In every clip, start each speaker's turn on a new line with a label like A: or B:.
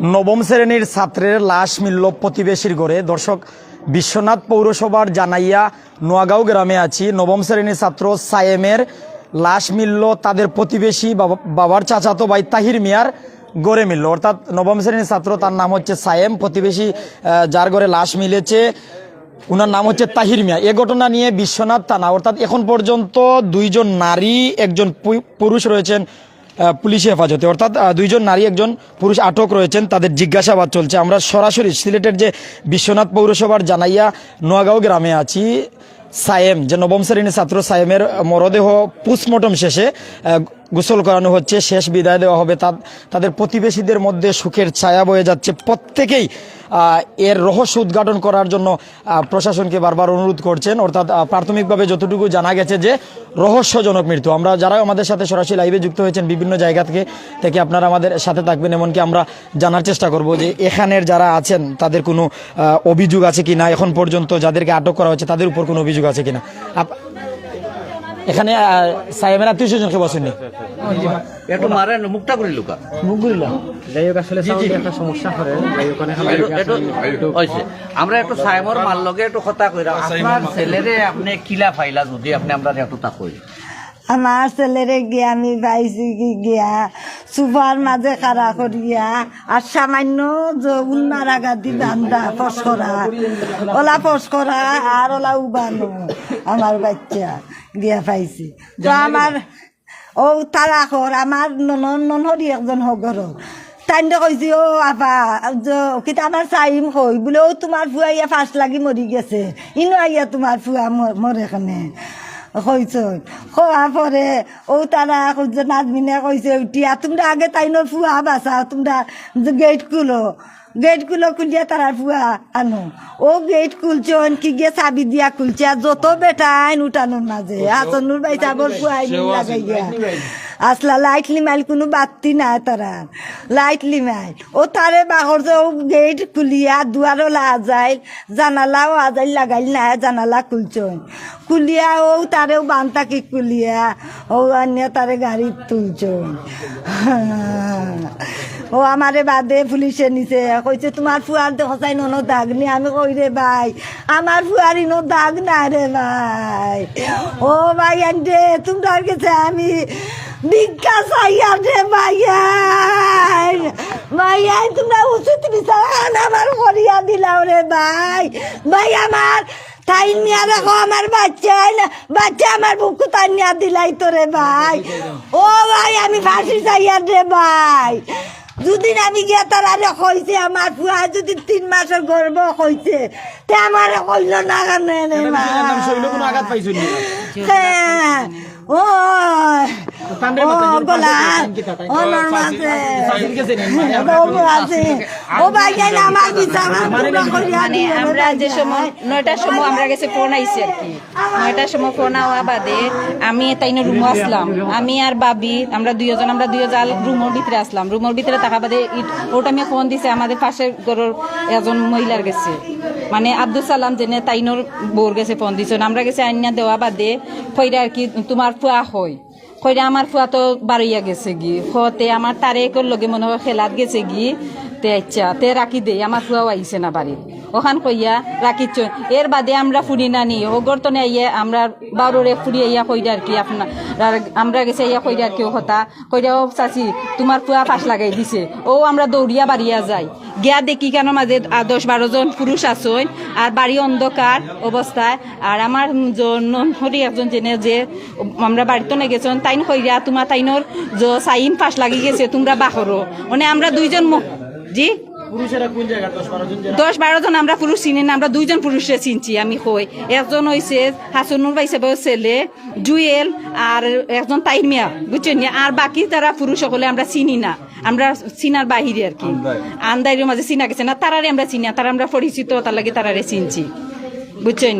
A: নবম শ্রেণির ছাত্রের লাশ মিলল প্রতিবেশীর ঘরে। দর্শক, বিশ্বনাথ পৌরসভার জানাইয়া নোয়াগাঁও গ্রামে আছি। নবম শ্রেণির ছাত্র সায়েমের লাশ মিলল তাদের প্রতিবেশী বাবা- বাবার চাচাতো ভাই তাহির মিয়ার গড়ে মিলল। অর্থাৎ নবম শ্রেণির ছাত্র, তার নাম হচ্ছে সায়েম। প্রতিবেশী যার ঘরে লাশ মিলেছে ওনার নাম হচ্ছে তাহির মিয়া। এ ঘটনা নিয়ে বিশ্বনাথ থানা, অর্থাৎ এখন পর্যন্ত দুইজন নারী, একজন পুরুষ রয়েছেন। পুলিশ হেফাজতে। অর্থাৎ দুইজন নারী, একজন পুরুষ আটক রয়েছেন, তাদের জিজ্ঞাসাবাদ চলছে। আমরা সরাসরি সিলেটের যে বিশ্বনাথ পৌরসভার জানাইয়া নোয়াগাঁও গ্রামে আছি, সায়েম, যে নবম শ্রেণির ছাত্র সায়েমের মরদেহ পোস্টমর্টম শেষে গোসল করানো হচ্ছে, শেষ বিদায় দেওয়া হবে। তাদের প্রতিবেশীদের মধ্যে সুখের ছায়া বয়ে যাচ্ছে। প্রত্যেকেই এর রহস্য উদ্ঘাটন করার জন্য প্রশাসনকে বারবার অনুরোধ করছেন। অর্থাৎ প্রাথমিকভাবে যতটুকু জানা গেছে যে, রহস্যজনক মৃত্যু। আমরা যারা আমাদের সাথে সরাসরি লাইভে যুক্ত হয়েছেন, বিভিন্ন জায়গা থেকে থেকে আপনারা আমাদের সাথে থাকবেন, এমনকি আমরা জানার চেষ্টা করব যে, এখানের যারা আছেন, তাদের কোনো অভিযোগ আছে কি না এখন পর্যন্ত যাদেরকে আটক করা হচ্ছে তাদের উপর কোনো অভিযোগ আছে কিনা? আপ- এখানে সাহেবের আত্মীয় স্বজনকে বসেননি
B: একটু মারেন মুখটা করে লুকা।
C: যাই হোক আসলে একটা সমস্যা করে।
B: আমরা একটু মাল লগে একটু কথা কইরা আপনার ছেলেরে আপনি কিলা ফাইলা যদি আপনি আমরা একটু তা কই?
D: আমার ছেলেরে গিয়া আমি পাইছি কি গিয়া সুপার মাঝে খাড়া করিয়া আর সামান্য যৌন মারাগাদি বান্ধা ফসকরা ওলা ফসকরা আর ওলা উবানো আমার বাচ্চা। গিয়া পাইছি। তো আমার ও তারা কর আমার নন ননহরি একজন হগর তাইন কইছি ও আপা কিতা আমার চাইম কই বোলে ও তোমার ফুয়া ইয়া ফাঁস লাগি মরি গেছে। ইনো আইয়া তোমার ফুয়া মরে খানে কইছে খোয়া পরে ও তারা নাজমিনে কইছে উঠিয়া তোমরা আগে তাইনো ফুয়া বাঁচাও তোমরা গেট খুলো। গেট খুলো খুলিয়া তারা ফুয়া আনো। ও গেট খুলছে কি গিয়ে সাবি দিয়া খুলছে আর যত বেটা আইন উঠানোর মাঝে। আসনুর বাইসা বল আইন লাগাই গিয়া আসলা লাইট লিমাইল কোনো বাতি নাই তারা। লাইট লিমাইল ও তারে বাহর যে গেট খুলিয়া দুয়ারও লাজাইল, জানালাও আজাইল, লাগাইল না জানালা খুলছন খুলিয়া ও তারেও বান্তাকি খুলিয়া ও আনিয়া তারে গাড়ি তুলছন ও আমারে বাদে পুলিশে নিছে, কইছে, তোমার ফুয়ার দেখাই নো দাগ নি। আমি কই রে ভাই, আমার ফুয়ার ইনো দাগ নাই রে ভাই। ও ভাই আন্ডে তোমরা গেছে আমি ভিক্ষা চাইয়া রে ভাইয়াই ভাইয়াই তোমরা উচিত বিচার আমার করিয়া দিলাও রে ভাই। ভাই আমার তাই নিয়া দেখো আমার বাচ্চা বাচ্চা আমার বুকু তাই নিয়া দিলাই তো রে ভাই। ও ভাই আমি ফাঁসি চাইয়া রে ভাই। দুদিন আমি গিয়া তারা কইছে আমার ফুয়া যদি তিন মাসের গর্ব কইছে তে আমার কইল না কেন হ্যাঁ। ও আমার
E: মানে
D: দিও রে
E: আমরা যে সময় নয়টার সময় আমরা গেছে ফোন আইছি আর কি। নয়টার সময় ফোন আওয়া বাদে আমি তাই রুমে আসলাম। আমি আর বাবি আমরা দুইজন আমরা দুইজন রুমের ভিতরে আসলাম। রুমের ভিতরে থাকা বাদে ইট- ওটা আমি ফোন দিছে আমাদের পাশের ঘরের একজন মহিলার গেছে। মানে আব্দুল সালাম জেনে তাইনোর বোর গেছে ফোন দিছে। আমরা গেছে আইনা দেওয়া বাদে কইরা আর কি তোমার ফুয়া হয় কইরা আমার ফুয়া তো বাড়িয়া গেছে গি। ফতে আমার তারে একর লগে মনে হয় খেলাত গেছে গি। তে আচ্ছা তে রাখি দে আমার ফুয়াও আইছে না বাড়িত ওখান কইয়া রাখিছ এর বাদে আমরা ফুরি না নি। ওগর তো ইয়ে আমরা বারোরে ফুরি ইয়া কইরা আর কি আপনার আমরা গেছে ইয়া কইরা আর কি কথা। কইরা ও চাচি, তোমার ফুয়া ফাঁস লাগাই দিছে। ও আমরা দৌড়িয়া বাড়িয়া যাই। গিয়া দেখি কেন মাঝে দশ বারো জন পুরুষ আসন আর বাড়ি অন্ধকার অবস্থায়। আর আমার হরি একজন জেনে যে আমরা বাড়িতে না গেছেন তাইন কইরা তোমার তাইনোর যে সাইম ফাঁস লাগি গেছে তোমরা বাহরো। মানে আমরা দুইজন জি?
A: দশ বারো জন
E: আমরা পুরুষ চিনি না আমরা দুইজন পুরুষে চিনছি আমি কই। একজন হইছে হাসনুর বাইসে বয়স ছেলে জুয়েল আর একজন তাইর মিয়া বুঝছেন? আর বাকি যারা পুরুষ সকলে আমরা চিনি না। আমরা চিনার বাহিরে আর কি। আন্দাইরের মাঝে চিনা গেছে। না তারারে আমরা চিনি তারা আমরা পরিচিত তার লাগে তারারে চিনছি। বুঝছেন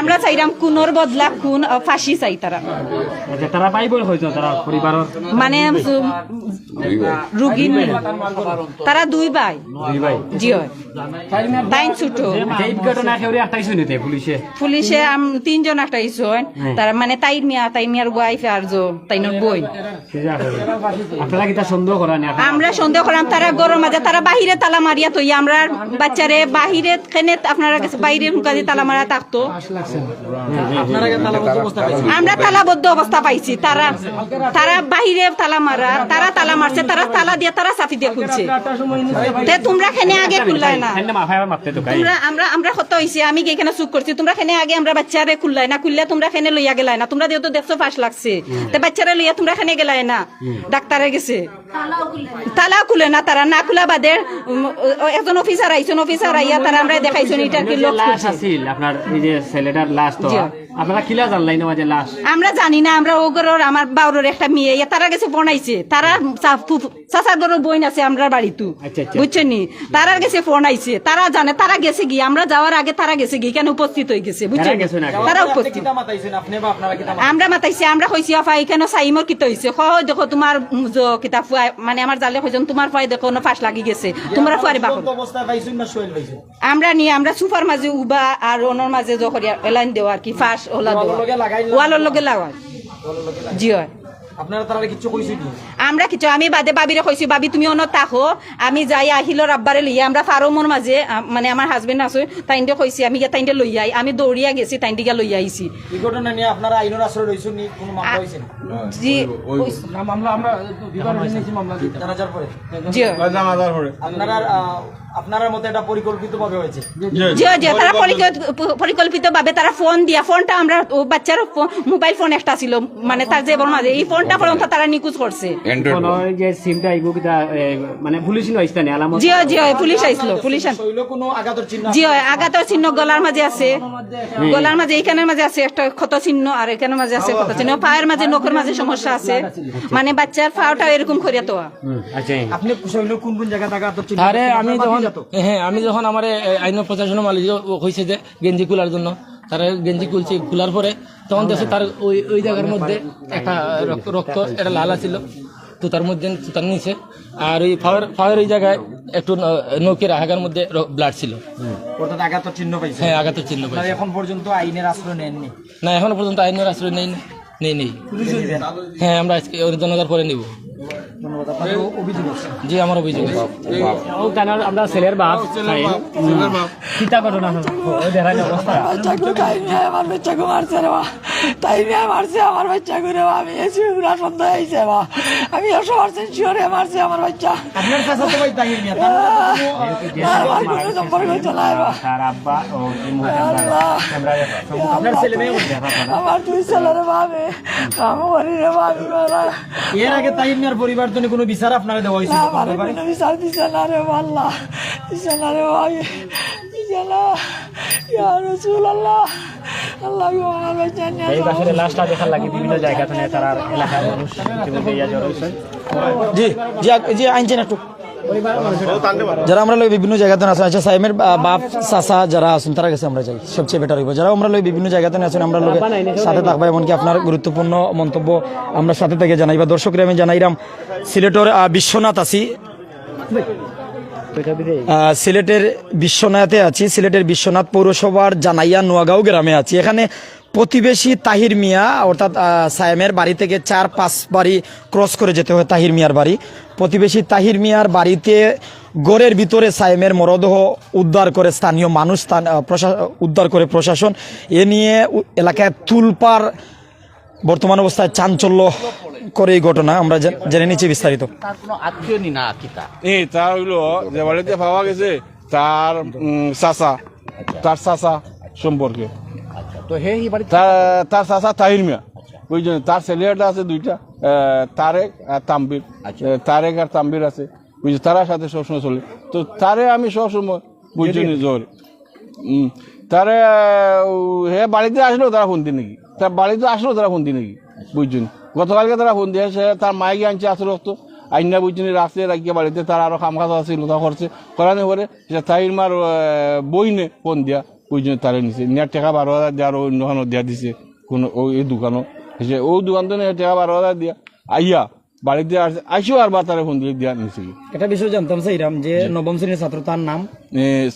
E: আমরা চাইরাম খুনের বদলা খুন ফাঁসি চাই তারা।
C: আচ্ছা, তারা পাইব তারা পরিবারের
E: মানে রুগীর তারা দুই ভাই।
C: দুই ভাই।
E: জি হয়। ছোট।
C: আচ্ছা, পুলিশে
E: পুলিশে তিনজন ইসন তার মানে তাইর মিয়া তাই মিয়ার ওয়াইফ আর জো তাইনোর বই।
C: আপনারা সন্দেহ করেন
E: আমরা সন্দেহ করলাম তারা গরম আছে তারা বাহিরে তালা মারিয়া তৈ আমরা বাচ্চারে বাহিরে খেনে আপনারা কাছে বাইরে তালা মারা থাকতো। আমরা তালাবদ্ধ অবস্থা পাইছি তারা তারা বাহিরে তালা মারা তারা তালা মারছে তারা তালা দিয়ে তারা চাপি দিয়ে খুলছে। তোমরা খেনে আগে খুললাই না। তোমরা আমরা আমরা কত হইছে আমি এখানে চুপ করছি। তোমরা খেনে আগে আমরা বাচ্চারে খুললাই না খুললে তোমরা খেনে লইয়া গেলাই না। তোমরা যেহেতু দেখছ ফাঁস লাগছে তে বাচ্চারে লইয়া তোমরা খেনে গেলাই না। ডাক্তারে গেছে। তালা খুলে না তারা না খুলা বাদে একজন অফিসার আইসন অফিসার আইয়া তারা আমরা দেখাইছেন এটা কি লোক
C: লাশ আছিল আপনার এই যে ছেলেটার লাশ তো। আপনারা কিলা জানলাই না মাঝে লাশ?
E: আমরা জানি না আমরা ওগরর আমার বাউরের একটা মেয়ে ইয়া তারা গেছে বনাইছে তারা চাচার গরর বইন আছে আমরা বাড়িতে।
C: আচ্ছা, আচ্ছা।
E: বুঝছেন নি? তারা গেছে ফোন আইছে। তারা জানে তারা গেছে গিয়ে আমরা যাওয়ার আগে তারা গেছে গিয়ে কেন উপস্থিত হয়ে গেছে। বুঝছেন তারা উপস্থিত। আমরা মাতাইছি আমরা কইছি অফা এখানে সাইমর কিতা হইছে? খ দেখো তোমার জ কিতা ফুয়াই মানে আমার জালে কইছেন তোমার ফুয়াই দেখো না ফাঁস লাগি গেছে। তোমরা ফুয়ারি বাকর আমরা নিয়ে আমরা সুপার মাঝে উবা আর ওনার মাঝে যখন এলাইন দেওয়া আর কি ফাঁস ওলা ওয়ালের লগে লাগাই জি হয়। আমরা কিছু আমি বাদে বাবিরে কইছি বাবি তুমি অন্য তাকো আমি যাই আহিল রাব্বারে লইয়া। আমরা ফার্মর মাঝে মানে আমার হাজবেন্ড আছে তাইন্ডে কইছি আমি গিয়ে তাইন্ডে লইয়া আই। আমি দৌড়িয়া গেছি তাইন্ডে গিয়া লইয়া আইছি।
A: এই ঘটনা নিয়ে আপনারা আইনের আশ্রয় রইছেন নি? কোনো মামলা হইছে
E: জি।
A: জানাজার পরে।
E: জি।
A: আপনারা আহ, আপনার মতে এটা পরিকল্পিত হয়েছে?
E: জি জি। তারা পরিকল্পিত তারা ফোন দিয়া। ফোনটা আমরা বাচ্চার মোবাইল ফোন একটা ছিল। মানে তার যে মাঝে এই ফোনটা পর্যন্ত তারা নিকুজ করছে।
C: যে সিমটা আইব মানে পুলিশ আলামত।
E: জি জি পুলিশ আইছিল পুলিশ
A: শৈল কোনো আঘাতের চিহ্ন
E: জি আঘাতের চিহ্ন গলার মাঝে আছে। গলার মাঝে এইখানের মাঝে আছে একটা ক্ষত চিহ্ন আর এখানের মাঝে আছে ক্ষত চিহ্ন। পায়ের মাঝে নখের মাঝে সমস্যা আছে। মানে বাচ্চার পাওটা এরকম করিয়া তো
C: আচ্ছা।
A: আপনি শৈল কোন কোন জায়গাতে আঘাতের চিহ্ন
F: আরে আমি যখন হ্যাঁ আমি যখন আমার আইন প্রশাসনের মালিক হয়েছে যে গেঞ্জি খোলার জন্য তারা গেঞ্জি খুলছে খোলার পরে তখন দেখছে তার ওই ওই জায়গার মধ্যে একটা রক্ত একটা লাল আছিল। তো তার মধ্যে তার নিচে আর ওই ফাওয়ার ফাওয়ার ওই জায়গায় একটু নৌকের আগার মধ্যে ব্লাড ছিল।
A: অর্থাৎ আঘাতের চিহ্ন পাইছে।
F: হ্যাঁ আঘাতের চিহ্ন পাইছে।
A: এখন পর্যন্ত আইনের আশ্রয় নেননি?
F: না এখনও পর্যন্ত আইনের আশ্রয় নেই নেই নেই। হ্যাঁ আমরা আজকে জনতার পরে নিব।
A: ধন্যবাদ আপনাদের অভিযোগ
F: জি আমার অভিযোগ
C: আমরা ছেলের বাপ? অবস্থা।
G: তাই বাচ্চাকে মারছে আমার বাচ্চাকে রে মা আমি এসে পুরা সন্ধ্যা হয়েছে মা। আমি একশো পার্সেন্ট শিওরে মারছে আমার বাচ্চা।
A: ভাই মিয়া
G: আমার কোনো সম্পর্ক চলায়
C: আমরা
A: মেয়ে
G: আমার রে করি
A: এর আগে মিয়ার পরিবার বিচার আপনারা দেওয়া হয়েছিল
G: কোনো বিচার দিছে না রে আল্লাহ না রে দিছে না। ইয়া রসুল আল্লাহ
C: এই
G: যাও।
C: বাসের লাশটা লাগে বিভিন্ন জায়গা থেকে তারা এলাকার মানুষ ইতিমধ্যে ইয়া জড়ো হয়েছে
A: জি জি জি আইনছেন একটু। যারা আমরা লই বিভিন্ন জায়গাতে আছেন আচ্ছা সাইমের বাপ চাচা যারা আছেন তারা কাছে আমরা যাই সবচেয়ে বেটার হইব। যারা আমরা লই বিভিন্ন জায়গাতে আছেন আমরা লোক সাথে থাকব এমনকি আপনার গুরুত্বপূর্ণ মন্তব্য আমরা সাথে থেকে জানাই বা দর্শকরা আমি জানাইলাম সিলেটের বিশ্বনাথ আছি। সিলেটের বিশ্বনাথে আছি। সিলেটের বিশ্বনাথ পৌরসভার জানাইয়া নোয়াগাঁও গ্রামে আছি। এখানে প্রতিবেশী তাহির মিয়া, অর্থাৎ সায়েমের বাড়ি থেকে চার, পাঁচ বাড়ি ক্রস করে যেতে হয় তাহির মিয়ার বাড়ি। প্রতিবেশী তাহির মিয়ার বাড়িতে গড়ের ভিতরে সায়েমের মরদেহ উদ্ধার করে স্থানীয় মানুষ উদ্ধার করে প্রশাসন। এ নিয়ে এলাকায় তুলপার বর্তমান অবস্থায় চাঞ্চল্য করে এই ঘটনা আমরা জেনে নিচ্ছি বিস্তারিত।
B: তার কোনো আত্মীয় নি না কিতা
H: এই তার হইল যে বাড়িতে পাওয়া গেছে তার চাচা তার চাচা সম্পর্কে।
B: তো হে বাড়ি
H: তার চাচা তাহির মিয়া। বুঝছেন তার ছেলেটা আছে দুইটা তারেক আর তাম্বির। আহ, তারেক আর তাম্বির আছে। বুঝছি তারা সাথে সবসময় চলে। তো তারে আমি সবসময় বুঝছেন জোর। উম, তারে হে বাড়িতে আসলো তারা ফোন দিয়ে নাকি? তার বাড়িতে আসলো তারা ফোন দিয়ে নাকি বুঝছেন? গতকালকে তারা ফোন দিয়ে তার মাইকে আনছে আসল রক্ত। আইনা বুঝিনি রাখছে রাখিয়া বাড়িতে তার আরও কাম কাজ আছে তা করছে করানো পরে সে তাইর মার বই নে ফোন দিয়া বুঝিনি তারে নিছে। নিয়ার টাকা বারো হাজার দিয়া আরও অন্য খানো দিয়া দিছে কোনো ওই এই দোকানও। সে ও দোকান তো নিয়ে টাকা বারো হাজার দিয়া। আইয়া বাড়িতে আসছে আইসো আর বা তারে ফোন দিয়ে দিয়া নিছে।
A: একটা বিষয় জানতাম চাইরাম যে নবম শ্রেণির ছাত্র তার নাম?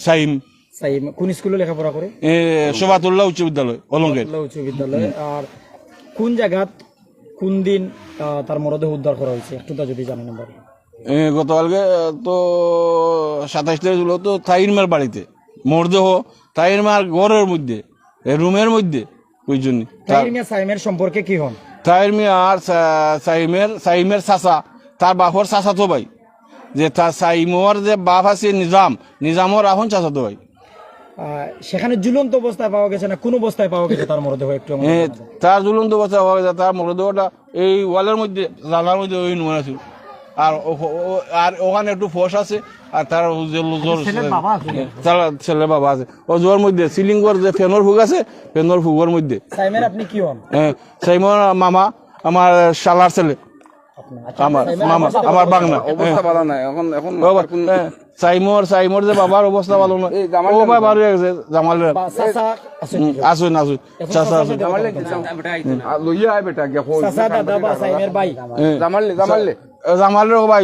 H: সাইম।
A: কোন স্কুলে লেখাপড়া করে?
H: শোভাতুল্লাহ উচ্চ বিদ্যালয় অলঙ্কের
A: উচ্চ বিদ্যালয়ে। আর কোন জায়গাত কোন দিন তার মরদেহ উদ্ধার করা হয়েছে? একটু তা যদি জানেন
H: এ, গতকালকে তো সাতাইশ তারিখ হলো তো তাইরমার বাড়িতে। মরদেহ তাইরমার ঘরের মধ্যে রুমের মধ্যে ওই জন্য।
A: তাহির মিয়া সাইমের সম্পর্কে কি হন?
H: তাইর মিয়া আর সাইমের সাইমের চাচা তার বাপর চাচা তো ভাই। যে তার সাইমর যে বাপ আছে নিজাম নিজামর এখন চাচা তো ভাই।
A: সেখানে ঝুলন্ত অবস্থায় পাওয়া গেছে না? কোন অবস্থায় পাওয়া গেছে তার মরদেহ একটু আমাকে
H: তার ঝুলন্ত অবস্থা হওয়া গেছে তার মরদেহটা এই ওয়ালের মধ্যে জানার মধ্যে ওই নুন আছে। আর আর ওখানে একটু ফোর্স আছে আর তার জোর তার ছেলে বাবা আছে। ও জোর মধ্যে সিলিং যে ফ্যানের ফুগ আছে ফ্যানের ফুগের মধ্যে।
A: সাইমের আপনি কি হন?
H: এ, সাইমন মামা আমার শালার ছেলে। আমার মামা আমার বাংলা
I: অবস্থা ভালো নাই। এখন এখন
H: সাইমর সাইমর যে বাবার অবস্থা ভালো না। ও ভাই বাড়ি গেছে জামালের
A: বা চাচা আছেন কি?
H: আসুন আসুন চাচা আসুন
I: লইয়া আয় বেটা গিয়া ফোন।
A: চাচা দাদা বা সাইমের ভাই।
I: জামাললে জামাললে
H: জামালের ভাই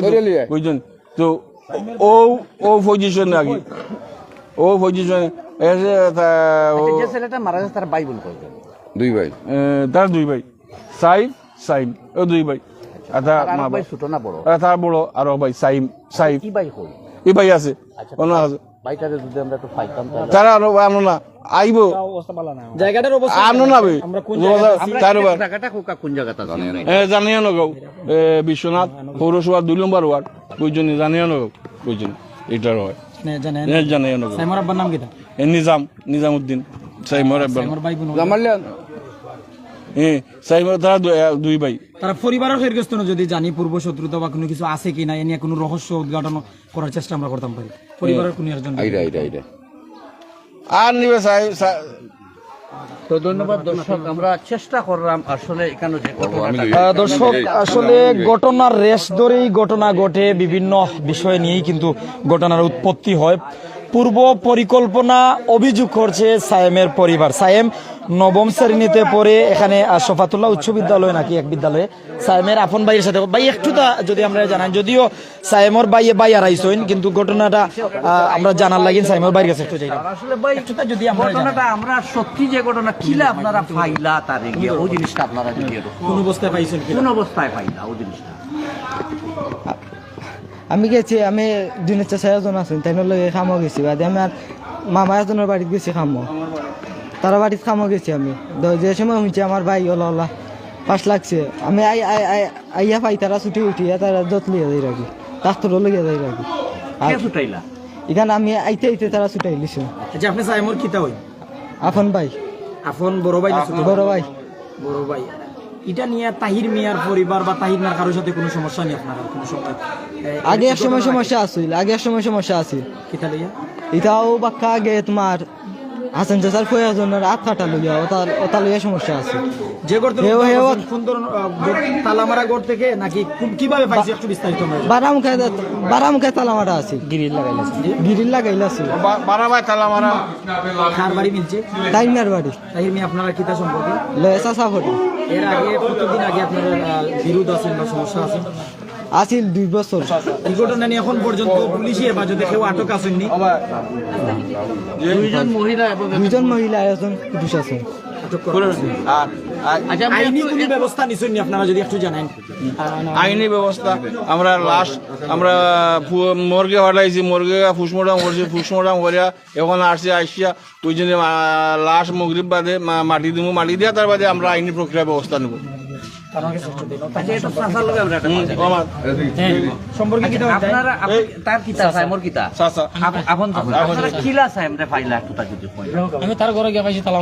H: বুঝছেন? তো ও ও পজিশন আগে ও পজিশন এসে
B: যে ছেলেটা মারা গেছে তার বাইবেল করবেন
I: দুই ভাই।
H: তার দুই ভাই। সাইম সাইম। ও দুই ভাই। মা
B: ভাই ছোট না বড়?
H: আর তার বড় আরও ভাই সাইম সাইম
B: কি ভাই হই
H: এই ভাই আছে অন্য আছে।
B: ভাইটারে যদি আমরা একটু পাইতাম
H: তারা আনো আনো না আইব।
A: জায়গাটার অবস্থা
H: আনো না ভাই।
A: আমরা কোন জায়গায় আছি?
H: তার এবার
B: জায়গাটা কোকা কোন জায়গাটা জানি না।
H: এ, এ, বিশ্বনাথ পৌরসভা দুই নম্বর ওয়ার্ড। বুঝছেন জানিয়ে নগাও বুঝছেন এটার হয়।
A: নে, জানেন
H: এ,
A: সাইমর আব্বার নাম কিটা
H: নিজাম নিজামুদ্দিন সাইমর
A: ভাই
I: জামাললে
H: এ তারা দুই ভাই।
A: তারা পরিবারের ক্ষেত্রস্থ যদি জানি পূর্ব শত্রুতা বা কোনো কিছু আছে কিনা এ নিয়ে কোনো রহস্য উদ্ঘাটন করার চেষ্টা আমরা করতাম পারি পরিবারের কোনো একজন
I: আইরা আইরা আইরা।
H: আর নিবে সাই সাই-
B: তো ধন্যবাদ দর্শক আমরা চেষ্টা করলাম আসলে এখানে যে
A: দর্শক আসলে ঘটনার রেশ ধরেই ঘটনা ঘটে বিভিন্ন বিষয় নিয়েই কিন্তু ঘটনার উৎপত্তি হয়। পূর্ব পরিকল্পনা অভিযোগ করছে সায়েমের পরিবার। সায়েম নবম শ্রেণীতে পড়ে এখানে আহ, শফাতুল্লাহ উচ্চ বিদ্যালয় নাকি এক বিদ্যালয়ে। সায়েমের আপন ভাইয়ের সাথে ভাই একটু তা যদি আমরা জানাই যদিও সায়েমর ভাই ভাই আড়াইশোইন কিন্তু ঘটনাটা আমরা জানার লাগিন সায়েমর ভাইয়ের কাছে একটু যাই
B: আসলে ভাই
A: একটু তা যদি আমরা
B: ঘটনাটা আমরা সত্যি যে ঘটনা কিলা আপনারা পাইলা তারে গিয়ে? ওই জিনিসটা আপনারা যদি
A: কোন অবস্থায় পাইছেন
B: কোন? অবস্থায় পাইলা ওই জিনিসটা?
J: আমি গেছি আমি দিনের চাষা এজন আছেন তাই লগে খামো গেছি বাদে আমার মামা এজনের বাড়িতে গেছি খামো। তারা বাড়িতে খামো গেছি আমি। যে সময় শুনছি আমার ভাই ওলা ওলা পাঁচ লাগছে। আমি আই আই আই আইয়া পাই তারা ছুটি উঠিয়া তারা যত লিয়ে যাই রাখি। ডাক্তারও লিয়ে যাই রাখি। আর
B: ছুটাইলা?
J: এখানে আমি আইতে আইতে তারা ছুটাই লিছে।
A: আচ্ছা আপনি কিতা হই?
J: আপন ভাই।
A: আপন বড় ভাই না ভাই?
J: বড় ভাই।
A: বড় ভাই। এটা নিয়ে তাহির মিয়ার পরিবার বা তাহির মিয়ার কারোর সাথে কোনো সমস্যা নেই আপনার? কোনো সময়?
J: আগে এক সময় সমস্যা আছিল আগে এক সময় সমস্যা আছিল।
A: কিতা লইয়া?
J: এটাও বাক্কা আগে তোমার হাসান চাচার প্রয়োজনের আট কাটা লইয়া ওটা লইয়া সমস্যা আছে।
A: যে
J: হেও, হেও।
A: কোন তালামারা গড় থেকে নাকি কীভাবে পাইছে একটু বিস্তারিত।
J: বারামুখে বারামুখে তালামাটা আছে।
A: গিরিল লাগাইলা
J: গিরিল লাগাইলা আছে।
H: বা- বারা ভাই তালা
A: কার বাড়ি মিলছে?
J: তাই মিয়ার বাড়ি
A: মিয়া আপনারা কিতা সম্পর্কে?
J: লয়ে চাচা ফটো
A: এর আগে কতদিন আগে আপনার বিরোধ আছেন বা সমস্যা আছেন
J: আছিল দুই বছর।
A: এই ঘটনা নিয়ে এখন পর্যন্ত পুলিশি হেফাজতে কেউ আটক আসেননি
B: দুইজন মহিলা এবং
J: দুইজন মহিলা একজন পুরুষ আছে।
A: আটক করা হয়েছে।
H: আর আর
B: আচ্ছা
A: আইনি ব্যবস্থা নিছেননি আপনারা যদি একটু জানেন?
H: আইনি ব্যবস্থা আমরা লাশ আমরা ফু- মর্গে হটাইছি মর্গে ফুসমোটাম করছি ফুসমোটাম করিয়া এখন আসছি আসিয়া ওই জন্য লাশ মগরিব বাদে মা- মাটি দিব মাটি দিয়া তার বাদে আমরা আইনি প্রক্রিয়া ব্যবস্থা নেব।
F: আমি তার ঘরে গিয়ে পাইছি তালা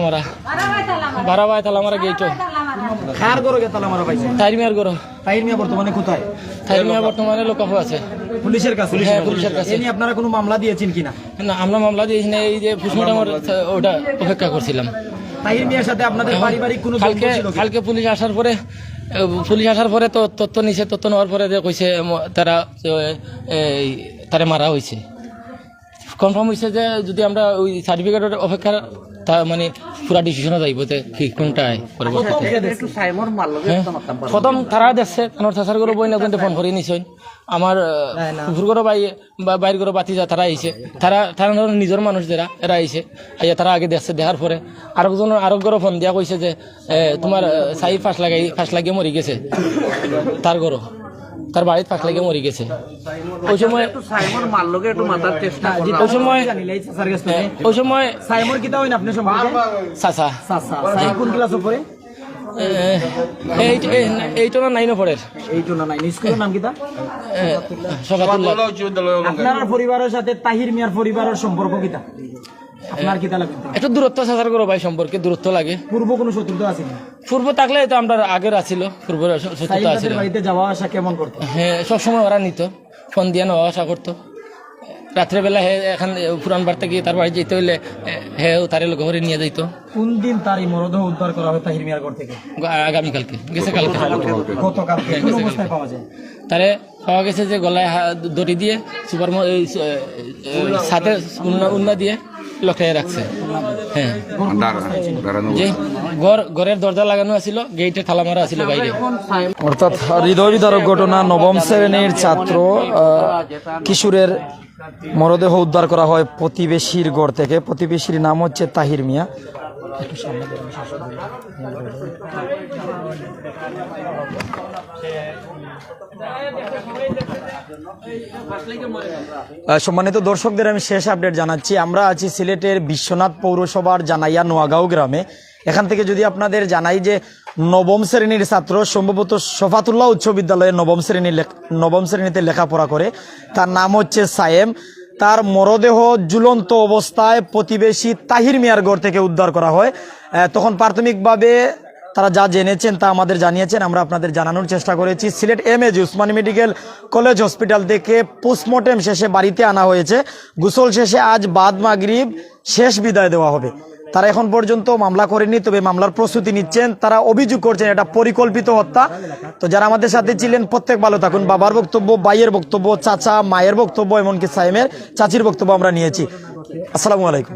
F: বারা ভাই তালা গেইটো
A: খার গরো গে তালামারা পাইছে?
F: তাইর মিয়ার ঘর
A: তাহির মিয়া বর্তমানে কোথায়?
F: তাইর মিয়া বর্তমানে লোকাফু আছে।
A: পুলিশের কাছে?
F: হ্যাঁ, পুলিশের কাছে।
A: আপনারা কোনো মামলা দিয়েছেন কিনা?
F: না আমরা মামলা দিয়েছি না এই যে ওটা অপেক্ষা করছিলাম।
A: তাহির মিয়ার সাথে আপনাদের পারিবারিক কোনো?
F: কালকে পুলিশ আসার পরে পুলিশ আসার পরে তো তথ্য নিছে, তথ্য নেওয়ার পরে যে কইছে তারা তারা মারা হয়েছে কনফার্ম হয়েছে যে যদি আমরা ওই সার্টিফিকেটের অপেক্ষা তা মানে পুরা ডিসিশনে যাইব যে কি কোনটা আয় পরবর্তীতে
B: একটু সাইমর মার লগে
F: হ্যাঁ। প্রথম তারা দেখছে আমার চাচার ঘরে বই না কিন্তু ফোন করে নিছই আমার ফুফুর ঘরে বাই বা বাইর ঘরে বাতি যা তারা আইছে। তারা তারা ধরো নিজের মানুষ যারা এরা আইছে। আইয়া তারা আগে দেখছে দেখার পরে আরেকজন আরেক ঘরে ফোন দিয়া কইছে যে এ, তোমার সাই ফাঁস লাগাই ফাঁস লাগিয়ে মরি গেছে। তার ঘর তার বাড়িতে ফাঁস লাগিয়ে মরি গেছে। ওই সময়
B: একটু মাথার চেষ্টা
F: ওই সময় ওই সময়
A: সাইমর কিতা হইন আপনি সম্পর্কে?
F: চাচা।
A: চাচা কোন ক্লাস উপরে?
F: এ, এইট না
A: এইটো স্কুলের নাম কিতা
F: সকাতুল্লাহ।
H: উচ্চ
A: আপনার পরিবারের সাথে তাহির মিয়ার পরিবারের সম্পর্ক কিতা আপনার কিতা লাগে
F: একটু দূরত্ব চাচার ঘর ভাই সম্পর্কে দূরত্ব লাগে।
A: পূর্ব কোনো শত্রুতা আছে
F: পূর্ব থাকলে তো আমরা আগের আছিল পূর্ব শত্রুতা আছিল
A: বাড়িতে যাওয়া আসা কেমন করতো?
F: হ্যাঁ সবসময় ওরা নিত ফোন দিয়ে নেওয়া আসা করতো। রাত্রেবেলা হে এখন পুরান বাড়তে গিয়ে তার বাড়ি যেতে হইলে হে তারে লোক ঘরে নিয়ে যাইতো।
A: কোন দিন তার এই মরদেহ উদ্ধার করা হয় তাহির মিয়ার ঘর থেকে?
F: আগামীকালকে গেছে কালকে।
A: গতকালকে কোন অবস্থায় পাওয়া যায়?
F: তারে পাওয়া গেছে যে গলায় দড়ি দিয়ে সুপার সাথে উন্না উন্না দিয়ে। লটাইয়ে রাখছে। হ্যাঁ। ঘর, ঘরের দরজা লাগানো আছিল গেইটে থালা মারা আছিল বাইরে।
A: অর্থাৎ হৃদয় বিদারক ঘটনা নবম শ্রেণির ছাত্র কিশোরের মরদেহ উদ্ধার করা হয় প্রতিবেশীর গড় থেকে। প্রতিবেশীর নাম হচ্ছে তাহির মিয়া। আহ, সম্মানিত দর্শকদের আমি শেষ আপডেট জানাচ্ছি। আমরা আছি সিলেটের বিশ্বনাথ পৌরসভার জানাইয়া নোয়াগাঁও গ্রামে। এখান থেকে যদি আপনাদের জানাই যে নবম শ্রেণির ছাত্র সম্ভবত শফাতুল্লাহ উচ্চ বিদ্যালয়ে নবম শ্রেণির নবম শ্রেণীতে লেখাপড়া করে তার নাম হচ্ছে সায়েম। তার মরদেহ ঝুলন্ত অবস্থায় প্রতিবেশী তাহির মিয়ার ঘর থেকে উদ্ধার করা হয়। তখন প্রাথমিকভাবে তারা যা জেনেছেন তা আমাদের জানিয়েছেন। আমরা আপনাদের জানানোর চেষ্টা করেছি। Sylhet M A G Osmani medical college hospital থেকে পোস্টমর্টেম শেষে বাড়িতে আনা হয়েছে। গোসল শেষে আজ বাদ মাগরিব শেষ বিদায় দেওয়া হবে। তারা এখন পর্যন্ত মামলা করেনি, তবে মামলার প্রস্তুতি নিচ্ছেন। তারা অভিযোগ করছেন এটা পরিকল্পিত হত্যা। তো যারা আমাদের সাথে ছিলেন, প্রত্যেক ভালো থাকুন। বাবার বক্তব্য, ভাইয়ের বক্তব্য, চাচা, মায়ের বক্তব্য, এমনকি সাইমের, চাচির বক্তব্য আমরা নিয়েছি। আসসালামু আলাইকুম।